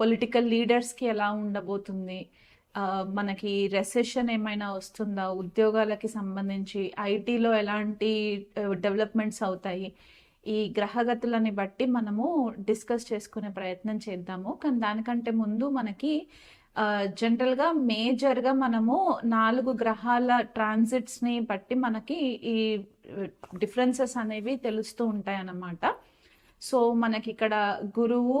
Political లీడర్స్కి ఎలా ఉండబోతుంది? మనకి రెసెషన్ ఏమైనా వస్తుందా? ఉద్యోగాలకి సంబంధించి ఐటీలో ఎలాంటి డెవలప్మెంట్స్ అవుతాయి? ఈ గ్రహగతులని బట్టి మనము డిస్కస్ చేసుకునే ప్రయత్నం చేద్దాము. కానీ దానికంటే ముందు మనకి జనరల్గా మేజర్గా మనము నాలుగు గ్రహాల ట్రాన్సిట్స్ని బట్టి మనకి ఈ డిఫరెన్సెస్ అనేవి తెలుస్తూ ఉంటాయి అన్నమాట సో మనకి ఇక్కడ గురువు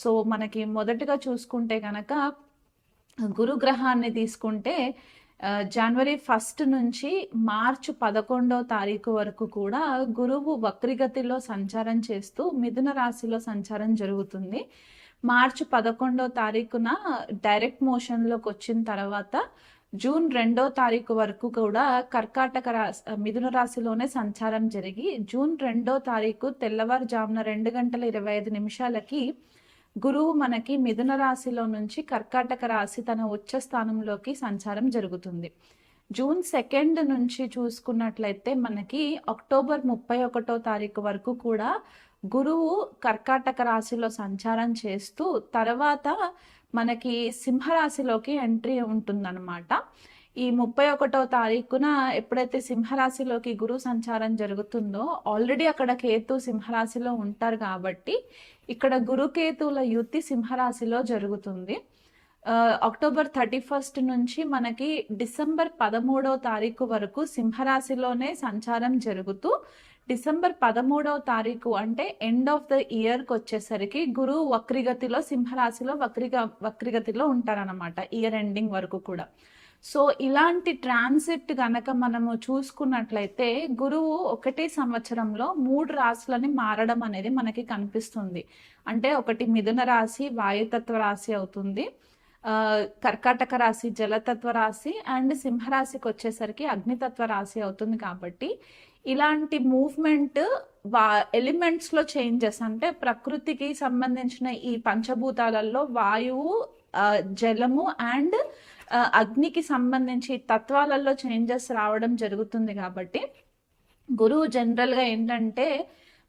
సో మనకి మొదటగా చూసుకుంటే కనుక గురుగ్రహాన్ని తీసుకుంటే జనవరి ఫస్ట్ నుంచి మార్చి పదకొండవ తారీఖు వరకు కూడా గురువు వక్రిగతిలో సంచారం చేస్తూ మిథున రాశిలో సంచారం జరుగుతుంది. మార్చి పదకొండవ తారీఖున డైరెక్ట్ మోషన్లోకి వచ్చిన తర్వాత జూన్ రెండో తారీఖు వరకు కూడా కర్కాటక రాశి మిథున రాశిలోనే సంచారం జరిగి జూన్ రెండో తారీఖు తెల్లవారుజామున రెండు గంటల ఇరవై ఐదు నిమిషాలకి గురువు మనకి మిథున రాశిలో నుంచి కర్కాటక రాశి తన ఉచ్చ స్థానంలోకి సంచారం జరుగుతుంది. జూన్ సెకండ్ నుంచి చూసుకున్నట్లయితే మనకి అక్టోబర్ ముప్పై ఒకటో తారీఖు వరకు కూడా గురువు కర్కాటక రాశిలో సంచారం చేస్తూ తర్వాత మనకి సింహరాశిలోకి ఎంట్రీ ఉంటుందన్నమాట. ఈ ముప్పై ఒకటో తారీఖున ఎప్పుడైతే సింహరాశిలోకి గురు సంచారం జరుగుతుందో ఆల్రెడీ అక్కడ కేతు సింహరాశిలో ఉంటారు కాబట్టి ఇక్కడ గురుకేతువుల యుతి సింహరాశిలో జరుగుతుంది. అక్టోబర్ థర్టీ ఫస్ట్ నుంచి మనకి డిసెంబర్ పదమూడో తారీఖు వరకు సింహరాశిలోనే సంచారం జరుగుతూ డిసెంబర్ పదమూడవ తారీఖు అంటే ఎండ్ ఆఫ్ ద ఇయర్కి వచ్చేసరికి గురువు వక్రిగతిలో సింహరాశిలో వక్రిగ వక్రిగతిలో ఉంటారనమాట ఇయర్ ఎండింగ్ వరకు కూడా. సో ఇలాంటి ట్రాన్సిట్ గనక మనము చూసుకున్నట్లయితే గురువు ఒకటే సంవత్సరంలో మూడు రాశులని మారడం అనేది మనకి కనిపిస్తుంది. అంటే ఒకటి మిథున రాశి వాయుతత్వ రాశి అవుతుంది. కర్కాటక రాశి జలతత్వ రాశి అండ్ సింహరాశికి వచ్చేసరికి అగ్నితత్వ రాశి అవుతుంది కాబట్టి ఇలాంటి మూవ్మెంట్ వా ఎలిమెంట్స్లో చేంజెస్ అంటే ప్రకృతికి సంబంధించిన ఈ పంచభూతాలలో వాయువు జలము అండ్ అగ్నికి సంబంధించి తత్వాలలో చేంజెస్ రావడం జరుగుతుంది కాబట్టి గురువు జనరల్గా ఏంటంటే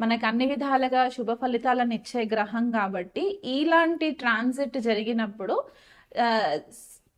మనకు అన్ని విధాలుగా శుభ ఫలితాలను ఇచ్చే గ్రహం కాబట్టి ఇలాంటి ట్రాన్సిట్ జరిగినప్పుడు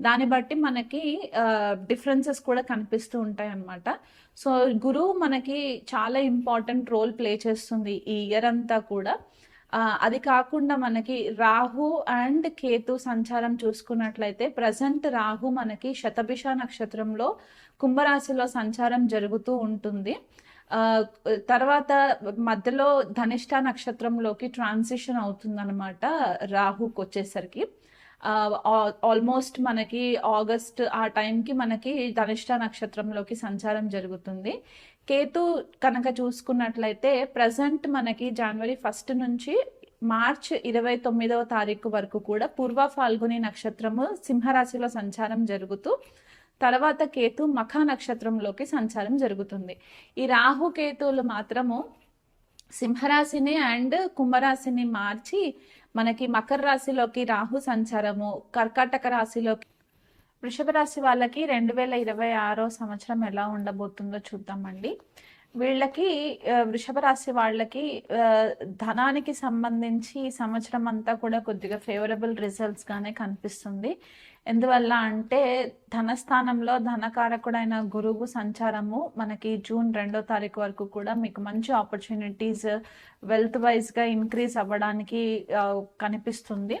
దాన్ని బట్టి మనకి డిఫరెన్సెస్ కూడా కనిపిస్తూ ఉంటాయి అన్నమాట సో గురువు మనకి చాలా ఇంపార్టెంట్ రోల్ ప్లే చేస్తుంది ఈ ఇయర్ అంతా కూడా. అది కాకుండా మనకి రాహు అండ్ కేతు సంచారం చూసుకున్నట్లయితే ప్రజెంట్ రాహు మనకి శతభిష నక్షత్రంలో కుంభరాశిలో సంచారం జరుగుతూ ఉంటుంది. తర్వాత మధ్యలో ధనిష్ట నక్షత్రంలోకి ట్రాన్సిషన్ అవుతుందన్నమాట రాహుకి వచ్చేసరికి ఆల్మోస్ట్ మనకి ఆగస్ట్ ఆ టైంకి మనకి ధనిష్ట నక్షత్రంలోకి సంచారం జరుగుతుంది. కేతు కనుక చూసుకున్నట్లయితే ప్రజెంట్ మనకి జనవరి ఫస్ట్ నుంచి మార్చ్ ఇరవై తొమ్మిదవ తారీఖు వరకు కూడా పూర్వ ఫాల్గుని నక్షత్రము సింహరాశిలో సంచారం జరుగుతూ తర్వాత కేతు మఖ నక్షత్రంలోకి సంచారం జరుగుతుంది. ఈ రాహు కేతువులు మాత్రము సింహరాశిని అండ్ కుంభరాశిని మార్చి మనకి మకర రాశిలోకి రాహు సంచారము కర్కాటక రాశిలోకి వృషభ రాశి వాళ్ళకి రెండు వేల ఇరవై ఆరో సంవత్సరం ఎలా ఉండబోతుందో చూద్దామండి. వీళ్ళకి వృషభ రాశి వాళ్ళకి ధనానికి సంబంధించి ఈ సంవత్సరం అంతా కూడా కొద్దిగా ఫేవరబుల్ రిజల్ట్స్ గానే కనిపిస్తుంది. ఎందువల్ల అంటే ధనస్థానంలో ధనకారకుడైన గురువు సంచారము మనకి జూన్ రెండో తారీఖు వరకు కూడా మీకు మంచి ఆపర్చునిటీస్ వెల్త్ వైజ్గా ఇంక్రీజ్ అవ్వడానికి కనిపిస్తుంది.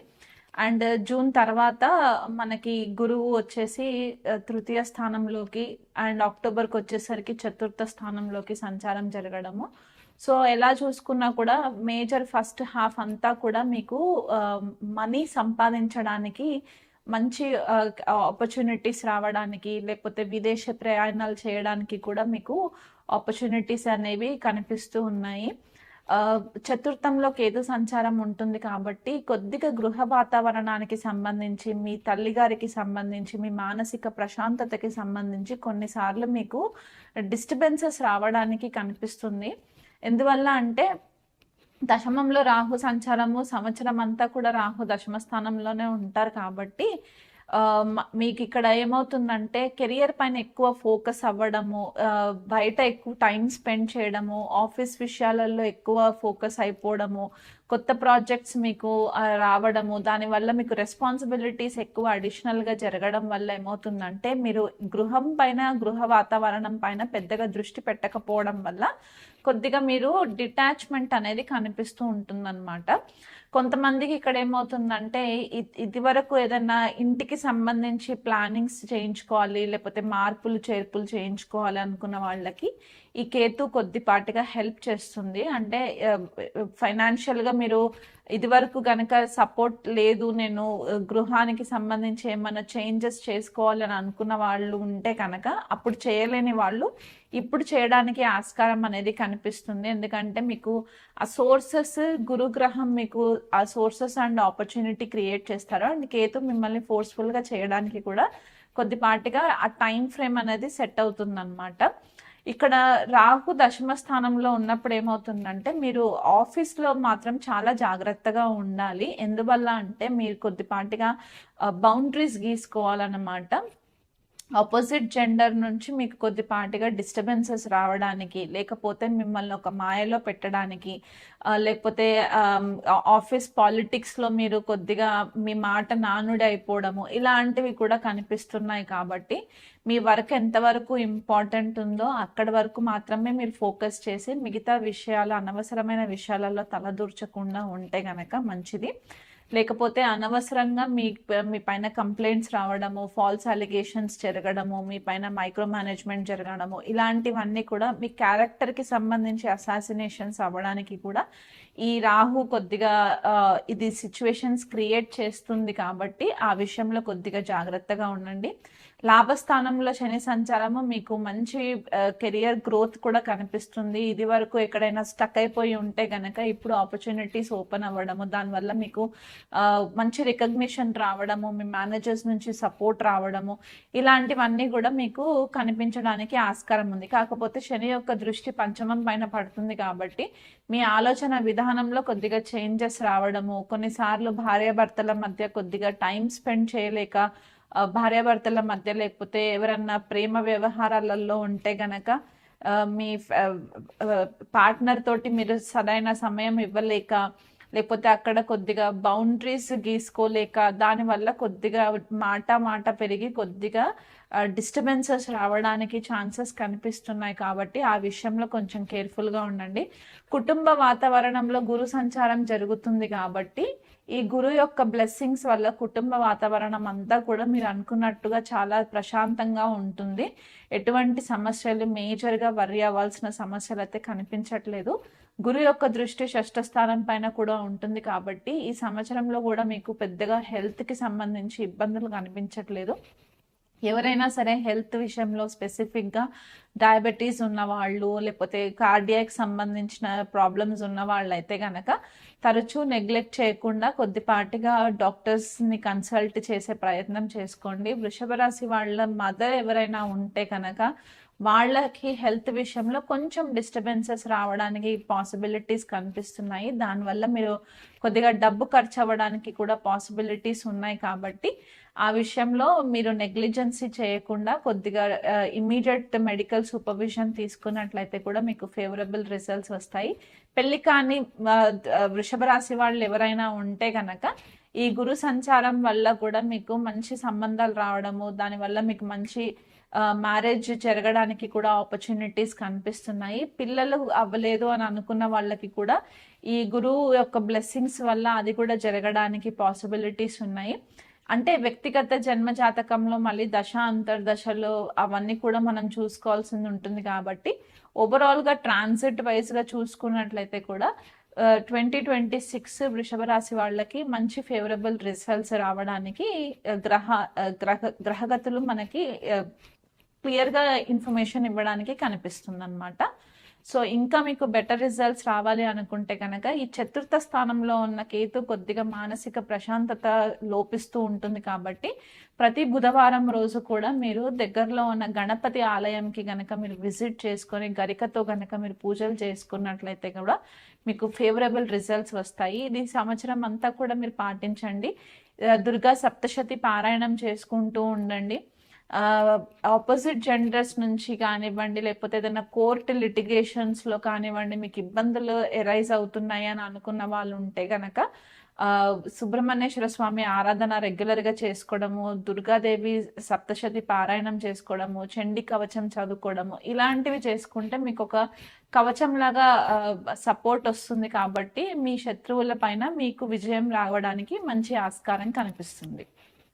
అండ్ జూన్ తర్వాత మనకి గురువు వచ్చేసి తృతీయ స్థానంలోకి అండ్ అక్టోబర్కి వచ్చేసరికి చతుర్థ స్థానంలోకి సంచారం జరగడము. సో ఎలా చూసుకున్నా కూడా మేజర్ ఫస్ట్ హాఫ్ అంతా కూడా మీకు మనీ సంపాదించడానికి మంచి ఆపర్చునిటీస్ రావడానికి లేకపోతే విదేశ ప్రయాణాలు చేయడానికి కూడా మీకు ఆపర్చునిటీస్ అనేవి కనిపిస్తూ ఉన్నాయి. చతుర్థంలో కేతు సంచారం ఉంటుంది కాబట్టి కొద్దిగా గృహ వాతావరణానికి సంబంధించి మీ తల్లిగారికి సంబంధించి మీ మానసిక ప్రశాంతతకి సంబంధించి కొన్నిసార్లు మీకు డిస్టర్బెన్సెస్ రావడానికి కనిపిస్తుంది. ఎందువల్ల అంటే దశమంలో రాహు సంచారము సంవత్సరం అంతా కూడా రాహు దశమ స్థానంలోనే ఉంటారు కాబట్టి మీకు ఇక్కడ ఏమవుతుందంటే కెరియర్ పైన ఎక్కువ ఫోకస్ అవ్వడము బయట ఎక్కువ టైం స్పెండ్ చేయడము ఆఫీస్ విషయాలలో ఎక్కువ ఫోకస్ అయిపోవడము కొత్త ప్రాజెక్ట్స్ మీకు రావడము దానివల్ల మీకు రెస్పాన్సిబిలిటీస్ ఎక్కువ అడిషనల్గా జరగడం వల్ల ఏమవుతుందంటే మీరు గృహం పైన గృహ వాతావరణం పైన పెద్దగా దృష్టి పెట్టకపోవడం వల్ల కొద్దిగా మీరు డిటాచ్మెంట్ అనేది కనిపిస్తూ ఉంటుందన్నమాట. కొంతమందికి ఇక్కడ ఏమవుతుందంటే ఇ- ఇది వరకు ఏదైనా ఇంటికి సంబంధించి ప్లానింగ్స్ చేయించుకోవాలి లేకపోతే మార్పులు చేర్పులు చేయించుకోవాలి అనుకున్న వాళ్ళకి ఈ కేతు కొద్దిపాటిగా హెల్ప్ చేస్తుంది. అంటే ఫైనాన్షియల్గా మీరు ఇది వరకు గనక సపోర్ట్ లేదు నేను గృహానికి సంబంధించి ఏమైనా చేంజెస్ చేసుకోవాలని అనుకున్న వాళ్ళు ఉంటే కనుక అప్పుడు చేయలేని వాళ్ళు ఇప్పుడు చేయడానికి ఆస్కారం అనేది కనిపిస్తుంది. ఎందుకంటే మీకు ఆ సోర్సెస్ గురుగ్రహం మీకు ఆ సోర్సెస్ అండ్ ఆపర్చునిటీ క్రియేట్ చేస్తారు. అండ్ కేతు మిమ్మల్ని ఫోర్స్ఫుల్గా చేయడానికి కూడా కొద్దిపాటిగా ఆ టైం ఫ్రేమ్ అనేది సెట్ అవుతుంది అనమాట ఇక్కడ రాహు దశమ స్థానంలో ఉన్నప్పుడు ఏమవుతుందంటే మీరు ఆఫీస్లో మాత్రం చాలా జాగ్రత్తగా ఉండాలి. ఎందువల్ల అంటే మీరు కొద్దిపాటిగా బౌండరీస్ గీసుకోవాలన్నమాట. ఆపోజిట్ జెండర్ నుంచి మీకు కొద్దిపాటిగా డిస్టర్బెన్సెస్ రావడానికి లేకపోతే మిమ్మల్ని ఒక మాయలో పెట్టడానికి లేకపోతే ఆఫీస్ పాలిటిక్స్లో మీరు కొద్దిగా మీ మాట నానుడి అయిపోవడము ఇలాంటివి కూడా కనిపిస్తున్నాయి కాబట్టి మీ వర్క్ ఎంతవరకు ఇంపార్టెంట్ ఉందో అక్కడి వరకు మాత్రమే మీరు ఫోకస్ చేసి మిగతా విషయాలు అనవసరమైన విషయాలలో తలదూర్చకుండా ఉంటే గనక మంచిది. లేకపోతే అనవసరంగా మీ మీ పైన కంప్లైంట్స్ రావడము ఫాల్స్ అలిగేషన్స్ జరగడము మీ పైన మైక్రో మేనేజ్మెంట్ జరగడము ఇలాంటివన్నీ కూడా మీ క్యారెక్టర్కి సంబంధించి అసాసినేషన్స్ అవ్వడానికి కూడా ఈ రాహు కొద్దిగా ఇది సిచ్యువేషన్స్ క్రియేట్ చేస్తుంది కాబట్టి ఆ విషయంలో కొద్దిగా జాగ్రత్తగా ఉండండి. లాభస్థానంలో శని సంచారము మీకు మంచి కెరియర్ గ్రోత్ కూడా కనిపిస్తుంది. ఇది వరకు ఎక్కడైనా స్టక్ అయిపోయి ఉంటే గనక ఇప్పుడు ఆపర్చునిటీస్ ఓపెన్ అవ్వడము దానివల్ల మీకు మంచి రికగ్నిషన్ రావడము మీ మేనేజర్స్ నుంచి సపోర్ట్ రావడము ఇలాంటివన్నీ కూడా మీకు కనిపించడానికి ఆస్కారం ఉంది. కాకపోతే శని యొక్క దృష్టి పంచమం పైన పడుతుంది కాబట్టి మీ ఆలోచన విధానం విధానంలో కొద్దిగా చేంజెస్ రావడము కొన్నిసార్లు భార్యాభర్తల మధ్య కొద్దిగా టైం స్పెండ్ చేయలేక భార్యాభర్తల మధ్య లేకపోతే ఎవరన్నా ప్రేమ వ్యవహారాలలో ఉంటే గనక మీ పార్ట్నర్ తోటి మీరు సరైన సమయం ఇవ్వలేక లేకపోతే అక్కడ కొద్దిగా బౌండరీస్ గీసుకోలేక దానివల్ల కొద్దిగా మాట మాట పెరిగి కొద్దిగా డిస్టర్బెన్సెస్ రావడానికి ఛాన్సెస్ కనిపిస్తున్నాయి కాబట్టి ఆ విషయంలో కొంచెం కేర్ఫుల్గా ఉండండి. కుటుంబ వాతావరణంలో గురు సంచారం జరుగుతుంది కాబట్టి ఈ గురు యొక్క బ్లెస్సింగ్స్ వల్ల కుటుంబ వాతావరణం అంతా కూడా మీరు అనుకున్నట్టుగా చాలా ప్రశాంతంగా ఉంటుంది. ఎటువంటి సమస్యలు మేజర్గా వరి అవ్వాల్సిన సమస్యలు అయితే కనిపించట్లేదు. గురు యొక్క దృష్టి షష్ఠ స్థానం పైన కూడా ఉంటుంది కాబట్టి ఈ సంవత్సరంలో కూడా మీకు పెద్దగా హెల్త్కి సంబంధించి ఇబ్బందులు కనిపించట్లేదు. ఎవరైనా సరే హెల్త్ విషయంలో స్పెసిఫిక్గా డయాబెటీస్ ఉన్నవాళ్ళు లేకపోతే కార్డియాక్ సంబంధించిన ప్రాబ్లమ్స్ ఉన్న వాళ్ళు అయితే కనుక తరచూ నెగ్లెక్ట్ చేయకుండా కొద్దిపాటిగా డాక్టర్స్ని కన్సల్ట్ చేసే ప్రయత్నం చేసుకోండి. వృషభ రాశి వాళ్ళ మదర్ ఎవరైనా ఉంటే కనుక వాళ్ళకి హెల్త్ విషయంలో కొంచెం డిస్టర్బెన్సెస్ రావడానికి పాసిబిలిటీస్ కనిపిస్తున్నాయి. దానివల్ల మీరు కొద్దిగా డబ్బు ఖర్చు అవ్వడానికి కూడా పాసిబిలిటీస్ ఉన్నాయి కాబట్టి ఆ విషయంలో మీరు నెగ్లిజెన్సీ చేయకుండా కొద్దిగా ఇమీడియట్ మెడికల్ సూపర్విజన్ తీసుకున్నట్లయితే కూడా మీకు ఫేవరబుల్ రిజల్ట్స్ వస్తాయి. పెళ్ళి కానీ వృషభ రాశి వాళ్ళు ఎవరైనా ఉంటే కనుక ఈ గురు సంచారం వల్ల కూడా మీకు మంచి సంబంధాలు రావడము దానివల్ల మీకు మంచి మ్యారేజ్ జరగడానికి కూడా ఆపర్చునిటీస్ కనిపిస్తున్నాయి. పిల్లలు అవ్వలేదు అని అనుకున్న వాళ్ళకి కూడా ఈ గురువు యొక్క బ్లెస్సింగ్స్ వల్ల అది కూడా జరగడానికి పాసిబిలిటీస్ ఉన్నాయి. అంటే వ్యక్తిగత జన్మ జాతకంలో మళ్ళీ దశ అంతర్దశలు అవన్నీ కూడా మనం చూసుకోవాల్సింది ఉంటుంది కాబట్టి ఓవరాల్గా ట్రాన్సిట్ వైజ్గా చూసుకున్నట్లయితే కూడా ట్వంటీ ట్వంటీ సిక్స్ వృషభ రాశి వాళ్ళకి మంచి ఫేవరబుల్ రిజల్ట్స్ రావడానికి గ్రహ గ్రహ గ్రహగతులు మనకి క్లియర్గా ఇన్ఫర్మేషన్ ఇవ్వడానికి కనిపిస్తుంది అనమాట సో ఇంకా మీకు బెటర్ రిజల్ట్స్ రావాలి అనుకుంటే కనుక ఈ చతుర్థ స్థానంలో ఉన్న కేతు కొద్దిగా మానసిక ప్రశాంతత లోపిస్తూ ఉంటుంది కాబట్టి ప్రతి బుధవారం రోజు కూడా మీరు దగ్గరలో ఉన్న గణపతి ఆలయంకి గనక మీరు విజిట్ చేసుకొని గరికతో గనక మీరు పూజలు చేసుకున్నట్లయితే కూడా మీకు ఫేవరబుల్ రిజల్ట్స్ వస్తాయి. ఇది సంవత్సరం అంతా కూడా మీరు పాటించండి. దుర్గా సప్తశతి పారాయణం చేసుకుంటూ ఉండండి. ఆపోజిట్ జెండర్స్ నుంచి కానివ్వండి లేకపోతే ఏదైనా కోర్టు లిటిగేషన్స్లో కానివ్వండి మీకు ఇబ్బందులు ఎరైజ్ అవుతున్నాయి అని అనుకున్న వాళ్ళు ఉంటే కనుక సుబ్రహ్మణ్యేశ్వర స్వామి ఆరాధన రెగ్యులర్గా చేసుకోవడము దుర్గాదేవి సప్తశతి పారాయణం చేసుకోవడము చండి కవచం చదువుకోవడము ఇలాంటివి చేసుకుంటే మీకు ఒక కవచం లాగా సపోర్ట్ వస్తుంది కాబట్టి మీ శత్రువుల పైన మీకు విజయం రావడానికి మంచి ఆస్కారం కనిపిస్తుంది.